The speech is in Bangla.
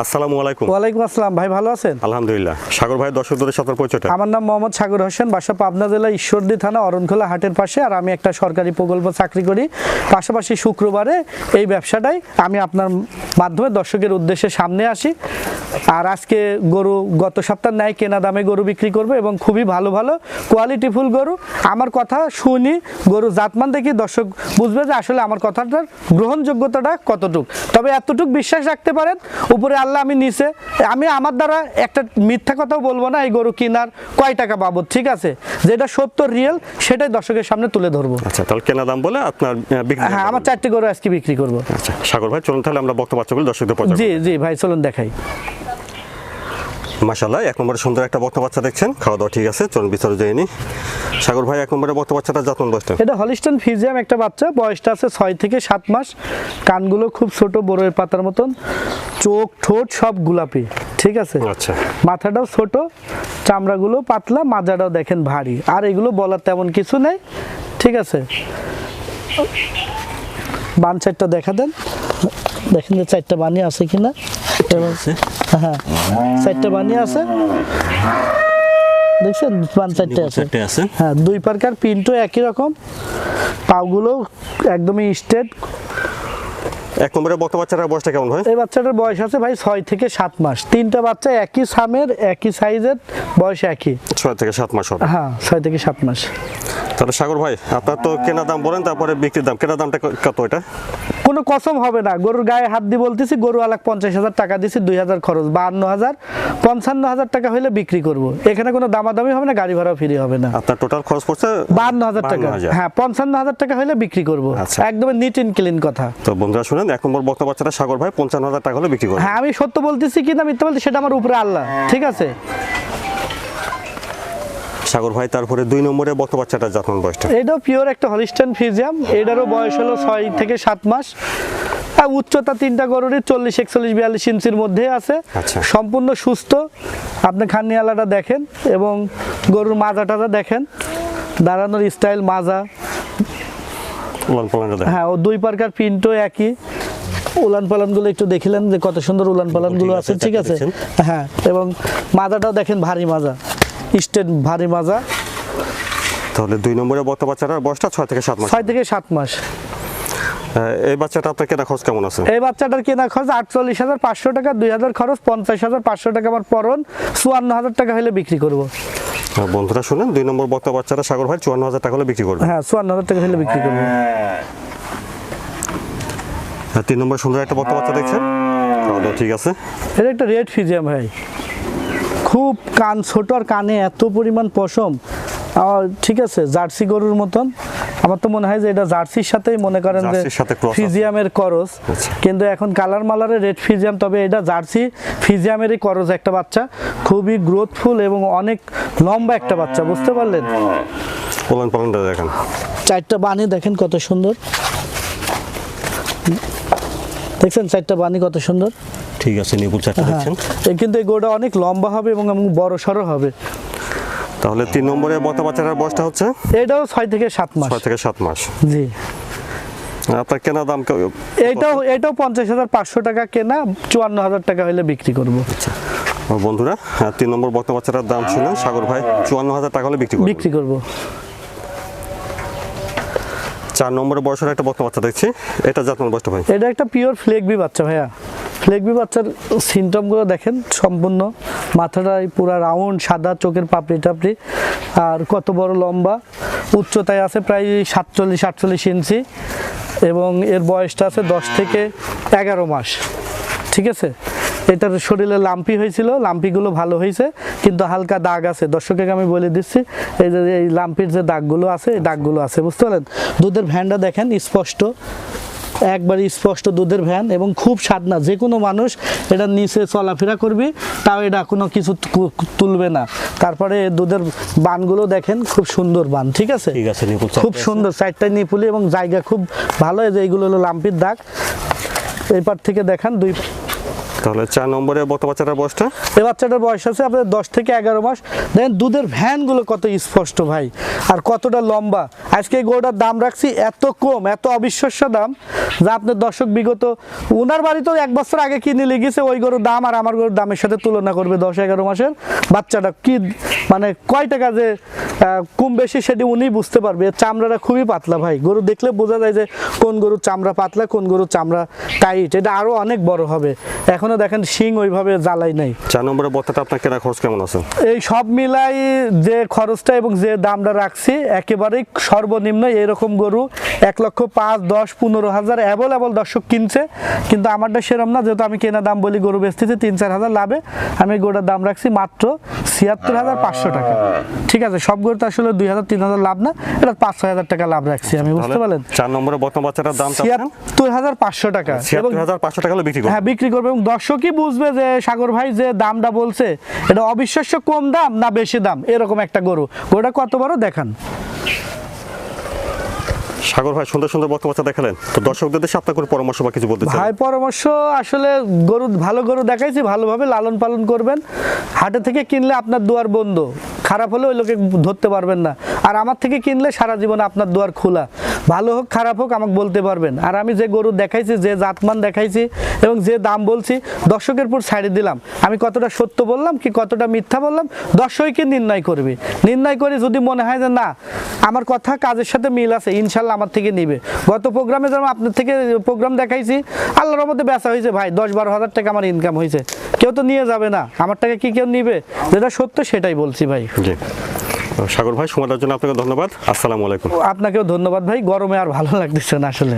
আসসালামু আলাইকুম। ওয়ালাইকুম আসসালাম। ভাই ভালো আছেন? আলহামদুলিল্লাহ। সাগর ভাই দর্শকদের সাথে পরিচয়টা। আমার নাম মোহাম্মদ সাগর হোসেন বাসা পাবনা জেলা ঈশ্বরদী থানা অরণখোলা হাটের পাশে আর আমি একটা সরকারি প্রকল্প চাকরি করি। পাশাপাশি শুক্রবারে এই ব্যবসাটাই আমি আপনার মাধ্যমে দর্শকের উদ্দেশ্যে সামনে আসি। আর আজকে গরু গত সপ্তাহ ন্যায় কেনা দামে গরু বিক্রি করব এবং খুবই ভালো ভালো কোয়ালিটিফুল গরু। আমার কথা শুনি গরু জাতমান দেখি দর্শক বুঝবে যে আসলে আমার কথাটার গ্রহণযোগ্যতাটা কতটুক। তবে এতটুক বিশ্বাস রাখতে পারেন উপরে আল্লাহ আমি নিচে আমি আমার দ্বারা একটা মিথ্যা কথাও বলব না এই গরু কেনার কয় টাকা বাবদ ঠিক আছে? যেটা সত্য রিয়েল সেটাই দর্শকের সামনে তুলে ধরবো। আচ্ছা তাহলে কেনা দাম বলে আপনার বিক্রি হ্যাঁ আমার চারটি গরু আজকে বিক্রি করব। আচ্ছা সাগর ভাই চলুন তাহলে আমরা বক্তব্য বাচ্চাগুলো দর্শকদের জি জি ভাই চলুন দেখাই। মাসাল্লাহ এক নম্বরে সুন্দর একটা বক্তব্য বাচ্চা দেখছেন। খাওয়া দাওয়া ঠিক আছে চলুন বিস্তারিত জেনে নিই সাগর ভাই এক নম্বরে বক্তব্য বাচ্চাটা যত্ন বসতেন এটা হলিস্টন ফিজিয়াম একটা বাচ্চা বয়সটা আছে ছয় থেকে সাত মাস। কানগুলো খুব ছোট বড়ের পাতার মতন। চোখ ঠোঁট সব গোলাপি ঠিক আছে? আচ্ছা। মাথাটাও ছোট চামড়াগুলো পাতলা মাজাটাও দেখেন ভারী। আর এগুলো বলার তেমন কিছু নেই ঠিক আছে? বান চারটা দেখা দেন। দেখেন যে চারটা বানি আছে কিনা। হ্যাঁ চারটা বানি আছে। দেখছেন বান চারটে আছে। হ্যাঁ দুই পার্কার প্রিন্টও একই রকম। পাগুলো একদমই স্ট্রেট এক নম্বরে বক্তব্য বাচ্চাটার বয়সটা কেমন হয় এই বাচ্চাটার বয়স আছে ভাই ছয় থেকে সাত মাস। তিনটা বাচ্চা একই সামের একই সাইজের বয়স একই। ছয় থেকে সাত মাস হবে। হ্যাঁ ছয় থেকে সাত মাস। তাহলে সাগর ভাই আপনার তো কেনা দাম বলেন তারপরে বিক্রির দাম। কেনা দামটা কত এটা? কোনো কসম হবে না। গরুর গায়ে হাত দিয়ে বলতেছি গরু আলাক পঞ্চাশ হাজার টাকা দিছি দুই হাজার খরচ। বাহান্ন হাজার পঞ্চান্ন হাজার টাকা হলে বিক্রি করব। এখানে কোনো দামাদামি হবে না গাড়ি ভাড়া ফ্রি হবে না। আপনার টোটাল খরচ পড়ছে বাহান্ন হাজার টাকা। হ্যাঁ পঞ্চান্ন হাজার টাকা হলে বিক্রি করব। একদম নিট ইন ক্লিন কথা। তো বন্ধুরা শুনেন এক নম্বর বক্তব্য বাচ্চাটা সাগর ভাই পঞ্চান্ন হাজার টাকা হলে বিক্রি করবে। হ্যাঁ আমি সত্য বলতেছি কি না মিথ্যা বলতে সেটা আমার উপরে আল্লাহ। ঠিক আছে? সাগর ভাই তারপরে দুই নম্বরে বক্তব্য বাচ্চাটা যত্ন বয়সটা। এটাও পিওর একটা হলিস্টান ফিজিয়াম এটারও বয়স হলো ছয় থেকে সাত মাস। আর উচ্চতা তিনটা গরুরই চল্লিশ একচল্লিশ বিয়াল্লিশ ইঞ্চির মধ্যে আছে। আচ্ছা। সম্পূর্ণ সুস্থ। আপনি খানিয়ালাটা দেখেন এবং গরুর মাজা টাজা দেখেন। দাঁড়ানোর স্টাইল মাজা। হ্যাঁ ও দুই পার্কার প্রিন্টও একই। উলান পালানগুলো একটু দেখিলেন যে কত সুন্দর উলান পালানগুলো আছে, ঠিক আছে? হ্যাঁ এবং মাজাটাও দেখেন ভারী মাজা। স্টেট ভারী মাজা। তাহলে দুই নম্বরে বক্তব্য বাচ্চাটার বয়সটা ছয় থেকে সাত মাস। ছয় থেকে সাত মাস। এই বাচ্চাটা আপনার কেনা খরচ কেমন আছে? এই বাচ্চাটার কেনা খরচ আটচল্লিশ হাজার পাঁচশো টাকা দুই হাজার খরচ পঞ্চাশ হাজার পাঁচশো টাকা আমার পরন চুয়ান্ন হাজার টাকা হলে বিক্রি করব। বন্ধুরা শুনেন দুই নম্বর বক্তব্য বাচ্চাটা সাগর ভাই চুয়ান্ন হাজার টাকা হলে বিক্রি করবে। হ্যাঁ চুয়ান্ন হাজার টাকা হলে বিক্রি করব। তিন নম্বর সুন্দর একটা বক্তব্য বাচ্চা দেখছেন? ঠিক আছে। এটা একটা রেড ফিজিয়াম ভাই। খুব কান ছোট আর কানে এত পরিমাণ পশম। আর ঠিক আছে জার্সি গরুর মতন। আমার তো মনে হয় যে এটা জার্সির সাথেই মনে করেন যে। ফিজিয়ামের করস। আচ্ছা। কিন্তু এখন কালার মালারের রেড ফিজিয়াম তবে এটা জার্সি ফিজিয়ামেরই করস একটা বাচ্চা। খুবই গ্রোথফুল এবং অনেক লম্বা একটা বাচ্চা বুঝতে পারলেন? পালানটা দেখেন। চারটা বানি দেখেন কত সুন্দর। দেখছেন চারটা বানি কত সুন্দর? ঠিক আছে নিপুল চারটা হ্যাঁ। দেখছেন? কিন্তু এই গোটা অনেক লম্বা হবে এবং বড় সড়ো হবে। তাহলে তিন নম্বরে বক্তব্য বাচ্চাটার বয়সটা হচ্ছে? এটাও ছয় থেকে সাত মাস। ছয় থেকে সাত মাস। জি। আপনার কেনা দাম এটাও এটাও পঞ্চাশ হাজার পাঁচশো টাকা কেনা চুয়ান্ন হাজার টাকা হলে বিক্রি করব। আমার বন্ধুরা তিন নম্বর বক্তব্য বাচ্চাটার দাম শুনেন সাগর ভাই চুয়ান্ন হাজার টাকা হলে বিক্রি করবে। বিক্রি করব। চার নম্বরে বয়সের একটা বক্তব্য বাচ্চা দেখছি। এটা যত্ন বয়সটা ভাই? এটা একটা পিওর ফ্লেগবি বাচ্চা ভাইয়া। ফ্লেগবি বাচ্চার সিমটমগুলো দেখেন, সম্পূর্ণ। মাথাটাই পুরো রাউন্ড সাদা, চোখের পাপড়ি টাপড়ি। আর কত বড় লম্বা। উচ্চতায় আছে প্রায় সাতচল্লিশ, আটচল্লিশ ইঞ্চি। এবং এর বয়সটা আছে দশ থেকে এগারো মাস। ঠিক আছে? এটার শরীরে লাম্পি হয়েছিল, লাম্পিগুলো ভালো হয়েছে, কিন্তু হালকা দাগ আছে। দর্শককে আমি বলে দিচ্ছি, এই যে, এই লাম্পির যে দাগগুলো আছে, এই দাগগুলো আছে, বুঝতে পারলেন? দুধের ভ্যানটা দেখেন, স্পষ্ট। একবারে স্পষ্ট দুধের ভ্যান এবং খুব স্বাদ না যে কোনো মানুষ এটা নিচে চলাফেরা করবে তাও এটা কোনো কিছু তুলবে না। তারপরে দুধের বানগুলো দেখেন খুব সুন্দর বান ঠিক আছে? ঠিক আছে নিপুল খুব সুন্দর চারটা নিপুলি এবং জায়গা খুব ভালো। এই যে এইগুলো হলো লাম্পির দাগ। এইপার থেকে দেখান দুই তাহলে চার নম্বরে বক্তা বাচ্চাটার বয়সটা? এই বাচ্চাটার বয়স আছে আপনার দশ থেকে এগারো মাস। দেখেন দুধের ভ্যানগুলো কত স্পষ্ট ভাই, আর কতটা লম্বা। আজকে এই গরুটার দাম রাখছি এত কম, এত অবিশ্বাস্য দাম, যা আপনার দর্শক বিগত ওনার বাড়িতেও এক বছর আগে কিনে লেগেছে ওই গরুর দাম, আর আমার গরুর দামের সাথে তুলনা করবে দশ এগারো মাসের। বাচ্চাটা কি মানে কয় টাকা যে কম বেশি সেটি উনি বুঝতে পারবে। চামড়াটা খুবই পাতলা ভাই। গরু দেখলে বোঝা যায় যে কোন গরুর চামড়া পাতলা, কোন গরুর চামড়া টাইট। এটা আরও অনেক বড় হবে। এখনও দেখেন শিং ওইভাবে জ্বালাই নাই। চার নম্বরে বক্তাটা আপনার কেনা খরচ কেমন আছে? এই সব মিলাই যে খরচটা এবং যে দামটা রাখছি একেবারেই সর্বনিম্ন এরকম গরু এক লক্ষ পাঁচ দশ পনেরো হাজার অ্যাভেলেবল দর্শক কিনছে। কিন্তু আমারটা সেরম না যেহেতু আমি কেনা দাম বলি গরু বেচতেছি তিন চার হাজার লাভে আমি গরুটার দাম রাখছি মাত্র ছিয়াত্তর হাজার পাঁচশো টাকা। ঠিক আছে সবগুলো তো আসলে দুই হাজার তিন হাজার লাভ না এটা পাঁচ ছয় হাজার টাকা লাভ রাখছি আমি বুঝতে পারলেন? চার নম্বরের বাচ্চাটার দাম ছিয়াত্তর হাজার পাঁচশো টাকা। ছিয়াত্তর হাজার পাঁচশো টাকা বিক্রি করবে। হ্যাঁ বিক্রি করবে এবং দর্শকই বুঝবে যে সাগর ভাই যে দামটা বলছে এটা অবিশ্বাস্য কম দাম না বেশি দাম এরকম একটা গরু। গরুটা কত বড়? দেখান। সাগর ভাই সুন্দর সুন্দর বক্তব্য দেখালেন। তো দর্শকদের দেশে আপনার কোনো পরামর্শ বা কিছু বলতে ভাই, পরামর্শ আসলে গরু, ভালো গরু দেখাইছি, ভালোভাবে লালন পালন করবেন। হাটে থেকে কিনলে আপনার দুয়ার বন্ধ। খারাপ হলে ওই লোকে ধরতে পারবেন না। আর আমার থেকে কিনলে সারা জীবন আপনার দুয়ার খোলা। ভালো হোক, খারাপ হোক, আমাকে বলতে পারবেন। আর আমি যে গরু দেখাইছি, যে জাতমান দেখাইছি এবং যে দাম বলছি, দর্শকের উপর ছাড়ে দিলাম। আমি কতটা সত্য বললাম কি কতটা মিথ্যা বললাম? দর্শকই নির্ণয় করবে। নির্ণয় করে যদি মনে হয় যে না, আমার কথা কাজের সাথে মিল আছে, ইনশাল্লাহ আমার থেকে নিবে। গত প্রোগ্রামে যেমন আপনার থেকে প্রোগ্রাম দেখাইছি, আল্লাহর মধ্যে বেচা হয়েছে ভাই দশ বারো হাজার টাকা আমার ইনকাম হয়েছে। কেউ তো নিয়ে যাবে না, আমার টাকা কি কেউ নিবে? যেটা সত্য সেটাই বলছি ভাই। সাগর ভাই সময়টার জন্য আপনাকে ধন্যবাদ। আসসালামু আলাইকুম। আপনাকেও ধন্যবাদ ভাই, গরমে আর ভালো লাগতেছে না আসলে।